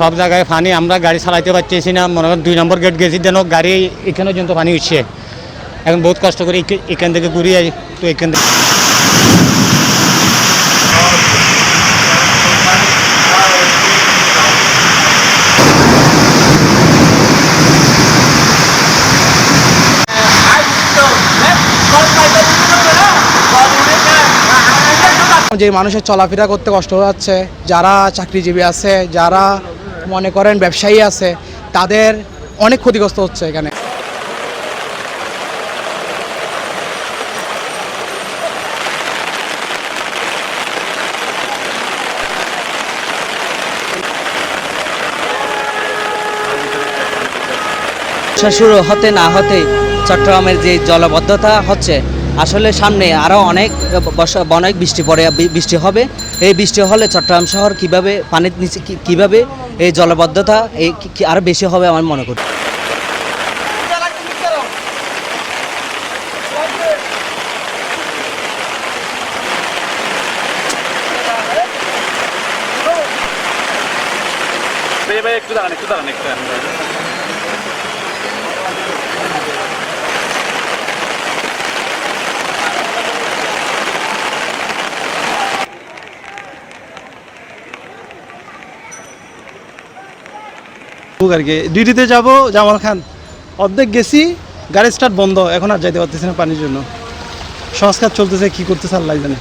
সব জায়গায় পানি আমরা গাড়ি চালাইতে পারতেছি না। মনে করেন দুই নম্বর গেট গেছি, যেন গাড়ি এখানে পর্যন্ত পানি উঠছে। এখন বহুত কষ্ট করে এখান থেকে ঘুরিয়ে তো এখান থেকে যে মানুষের চলাফেরা করতে কষ্ট হচ্ছে, যারা চাকরিজীবী আছে, যারা মনে করেন, ব্যবসায়ী আছে, তাদের অনেক ক্ষতিগ্রস্ত হচ্ছে এখানে। শুরু হতে না হতে চট্টগ্রামের যে জলবদ্ধতা হচ্ছে আসলে সামনে আরও অনেক অনেক বৃষ্টি পড়ে বৃষ্টি হবে। এই বৃষ্টি হলে চট্টগ্রাম শহর কীভাবে পানির নিচে কীভাবে এই জলবদ্ধতা এই আরও বেশি হবে আমার মনে করি। একটু দাঁড়ান একটু দাঁড়ান, একটু ডিউটিতে যাব, জামাল খান। অর্ধেক গেছি, গাড়ি স্টার্ট বন্ধ। এখন আর যাইতে পারতেছি না পানির জন্য। সংস্কার চলতেছে, কি করতেছে আল্লাহ জানে।